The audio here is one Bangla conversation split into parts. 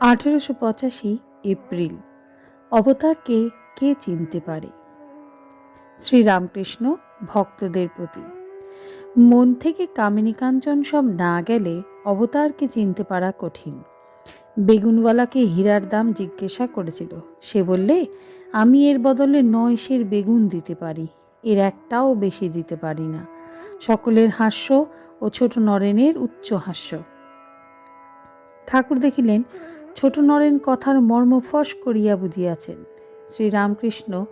আঠেরোশো পঁচাশি এপ্রিল। অবতারকে কে চিনতে পারে? শ্রীরামকৃষ্ণ ভক্তদের প্রতি। মন থেকে কামিনী কাঞ্চন সব না গেলে অবতারকে চিনতে পারা কঠিন। বেগুনওয়ালাকে হীরার দাম জিজ্ঞাসা করেছিল। সে বললে, আমি এর বদলে নয় সের বেগুন দিতে পারি। এর একটাও বেশি দিতে পারি না। সকলের হাস্য ও ছোট নরেনের উচ্চ হাস্য। ঠাকুর দেখিলেন ছোট নরেন কথার মর্ম ফস করিয়া বুঝিয়াছেন। শ্রীরামকৃষ্ণ,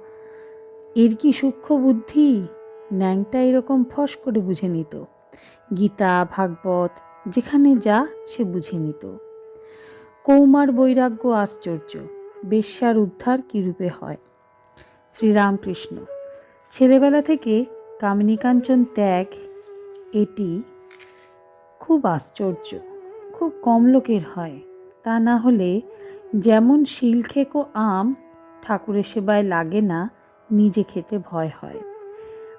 এর কি সূক্ষ্ম বুদ্ধি? ন্যাংটা এরকম ফস করে বুঝে নিত। গীতা, ভাগবত, যেখানে যা, সে বুঝে নিত। কৌমার বৈরাগ্য আশ্চর্য, বেশ্যার উদ্ধার কীরূপে হয়? শ্রীরামকৃষ্ণ, ছেলেবেলা থেকে কামিনীকাঞ্চন ত্যাগ, এটি খুব আশ্চর্য, খুব কম লোকের হয়। তা না হলে যেমন শিলখেকো আম ঠাকুরের সেবায় লাগে না, নিজে খেতে ভয় হয়।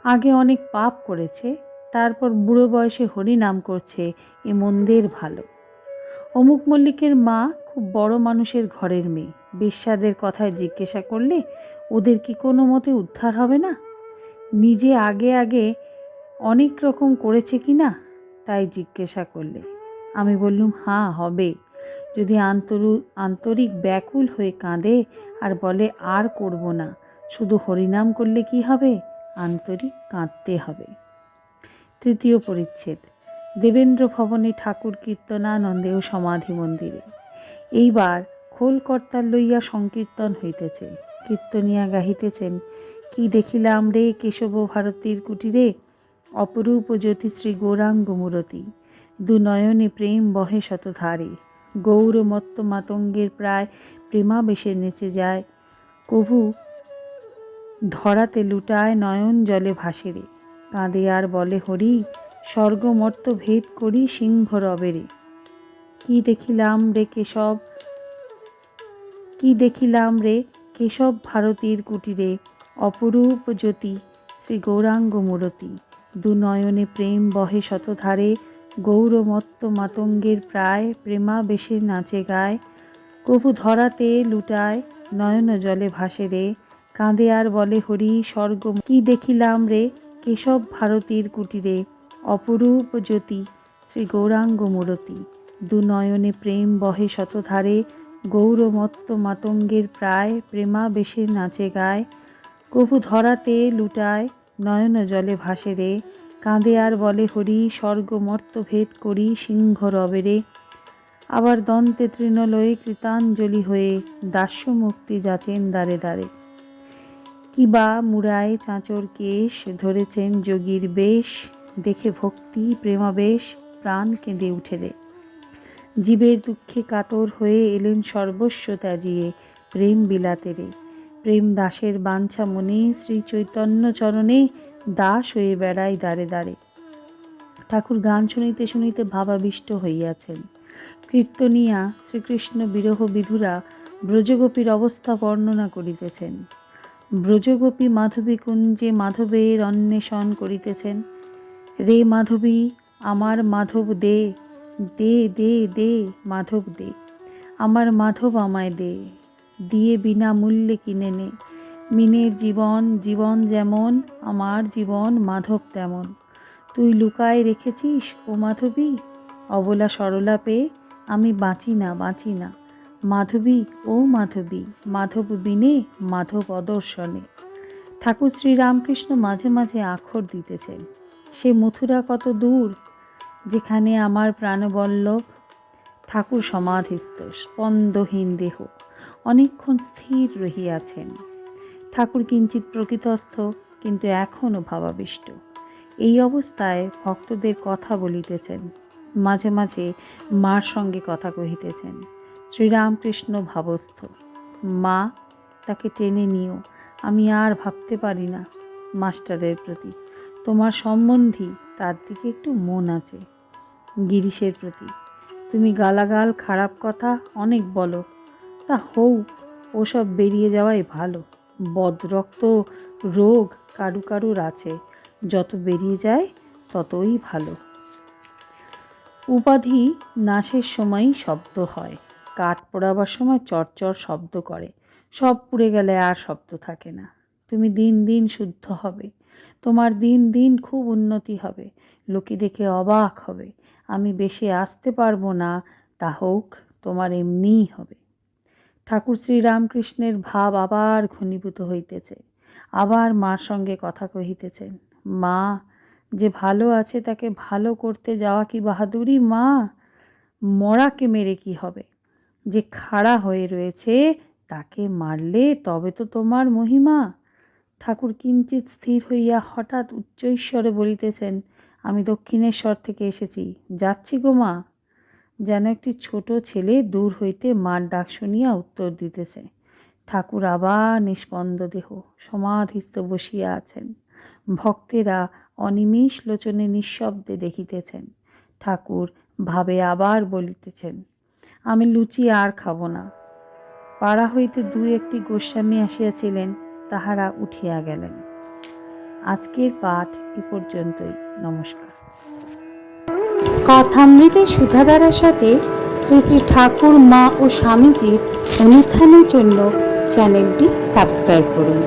আগে অনেক পাপ করেছে, তারপর বুড়ো বয়সে হরিনাম করছে, এ মন্দের ভালো। অমুক মল্লিকের মা খুব বড় মানুষের ঘরের মেয়ে। বেশ্যাদের কথায় জিজ্ঞাসা করলে, ওদের কি কোনো মতে উদ্ধার হবে না? নিজে আগে আগে অনেক রকম করেছে কি না? তাই জিজ্ঞাসা করলে। আমি বললুম হ্যাঁ হবে। যদি আন্তরু, আন্তরিক ব্যাকুল হয়ে কাঁদে আর বলে, আর করব না। শুধু হরিনাম করলে কি হবে? আন্তরিক কাঁদতে হবে। তৃতীয় পরিচ্ছেদ। দেবেন্দ্র ভবনে ঠাকুর কীর্তনানন্দেও সমাধি মন্দিরে। এইবার খোলকর্তার লইয়া সংকীর্তন হইতেছে। কীর্তনিয়া গাহিতেছেন, কি দেখিলাম রে কেশব ভারতীর কুটিরে? অপরূপ জ্যোতি শ্রী গৌরাঙ্গ মূরতি দু নয়নে প্রেম বহে শতধারে। গৌরমত্ত মাতঙ্গের প্রায় প্রেমাবেশে নেচে যায়। কভু ধরাতে লুটায় নয়ন জলে ভাসে রে। কাঁদে আর বলে, হরি, স্বর্গমর্ত ভেদ করি সিংহ রবেরে কি দেখিলাম রে কেশব? কি দেখিলাম রে কেশব ভারতীর কুটিরে অপরূপ জ্যোতি, শ্রী গৌরাঙ্গ মূরতি দু নয়নে প্রেম বহে শতধারে গৌরমত্ত মাতঙ্গের প্রায় প্রেমাবেশে নাচে গায়, কভু ধরাতে লুটায় নয়ন জলে ভাসে রে, কাঁদে আর বলে হরি স্বর্গ, কি দেখিলাম রে, কেশব ভারতীর কুটিরে, অপরূপ জ্যোতি, শ্রী গৌরাঙ্গ মূরতি, দু নয়নে প্রেম বহে শতধারে, গৌরমত্ত মাতঙ্গের প্রায় প্রেমাবেশে নাচে গায়, কভু ধরাতে লুটায় নয়ন জলে ভাসে রে কাঁদে আর বলে, হরি স্বর্গমর্ত ভেদ করি, সিংহ রবেরে আবার দন্তে তৃণলয়ে কৃতাঞ্জলি হয়ে দাস্য মুক্তি যাচেন দ্বারে দাঁড়ে কিবা মুড়ায় চাঁচর কেশ, ধরেছেন যোগীর বেশ, দেখে ভক্তি প্রেমাবেশ, প্রাণ কেঁদে উঠে রে। জীবের দুঃখে কাতর হয়ে এলেন সর্বস্ব ত্যাজিয়ে, প্রেম বিলাতে রে। প্রেম দাসের বাঞ্ছা মনে, শ্রী চৈতন্য চরণে দাস হয়ে বেড়ায় দাঁড়ে দাঁড়ে ঠাকুর গান শুনিতে শুনিতে ভাবাবিষ্ট হইয়াছেন। কীর্তনিয়া, শ্রীকৃষ্ণ বিরহ বিধুরা ব্রজগোপীর অবস্থা বর্ণনা করিতেছেন। ব্রজগোপী মাধবী কুঞ্জে মাধবের অন্বেষণ করিতেছেন। রে মাধবী, আমার মাধব দে দে দে দে, মাধব দে, আমার মাধব আমায় দে। দিয়ে বিনামূল্যে কিনে নে। মিনের জীবন জীবন যেমন, আমার জীবন মাধব তেমন। তুই লুকায় রেখেছিস ও মাধবী? অবলা সরলা পেয়ে আমি বাঁচি না বাঁচি না। মাধবী ও মাধবী, মাধব বিনে, মাধব অদর্শনে। ঠাকুর শ্রীরামকৃষ্ণ মাঝে মাঝে আখর দিতেছেন। সে মথুরা কত দূর, যেখানে আমার প্রাণবল্লভ ঠাকুর সমাধিস্থ, স্পন্দহীন দেহ। অনেকক্ষণ স্থির রহিয়াছেন। ঠাকুর কিঞ্চিত প্রকৃতস্থ, কিন্তু এখনও ভাবাবিষ্ট। এই অবস্থায় ভক্তদের কথা বলিতেছেন। মাঝে মাঝে মার সঙ্গে কথা কহিতেছেন। শ্রীরামকৃষ্ণ ভাবস্থ, মা, তাকে টেনে নিও। আমি আর ভাবতে পারি না মাস্টারের প্রতি। তোমার সম্বন্ধী, তার দিকে একটু মন আছে। গিরিশের প্রতি। তুমি গালাগাল, খারাপ কথা অনেক বলো। তা হোক, ওসব বেরিয়ে যাওয়াই ভালো। বদরক্ত রোগ কারু কারুর আছে। যত বেরিয়ে যায়, ততই ভালো। উপাধি নাশের সময় শব্দ হয়। কাঠ পোড়াবার সময় চরচর শব্দ করে। সব পুড়ে গেলে আর শব্দ থাকে না। তুমি দিন দিন শুদ্ধ হবে। তোমার দিন দিন খুব উন্নতি হবে। লোকে দেখে অবাক হবে। আমি বেশি আসতে পারব না। তা হোক, তোমার এমনিই হবে। ঠাকুর শ্রীরামকৃষ্ণের ভাব আবার ঘনীভূত হইতেছে। আবার মার সঙ্গে কথা কহিতেছেন মা, যে ভালো আছে তাকে ভালো করতে যাওয়া কি বাহাদুরি? মা, মরাকে মেরে কি হবে? যে খাড়া হয়ে রয়েছে তাকে মারলে তবে তো তোমার মহিমা ঠাকুর কিঞ্চিত স্থির হইয়া হঠাৎ উচ্চৈস্বরে বলিতেছেন, আমি দক্ষিণেশ্বর থেকে এসেছি। যাচ্ছি গো মা। যেন একটি ছোট ছেলে দূর হইতে মার ডাক শুনিয়া উত্তর দিতেছে, ঠাকুর আবার নিষ্পন্দ দেহ, সমাধিস্থ বসিয়া আছেন। ভক্তেরা অনিমেষ লোচনে নিঃশব্দে দেখিতেছেন, ঠাকুর ভাবে আবার বলিতেছেন, আমি লুচি আর খাব না পাড়া হইতে দু একটি গোস্বামী আসিয়াছিলেন, তাহারা উঠিয়া গেলেন। আজকের পাঠ এ পর্যন্তই। নমস্কার। কথামৃতের সুধাধারার সাথে শ্রী শ্রী ঠাকুর মা ও স্বামীজির অনুত্থানের জন্য চ্যানেলটি সাবস্ক্রাইব করুন।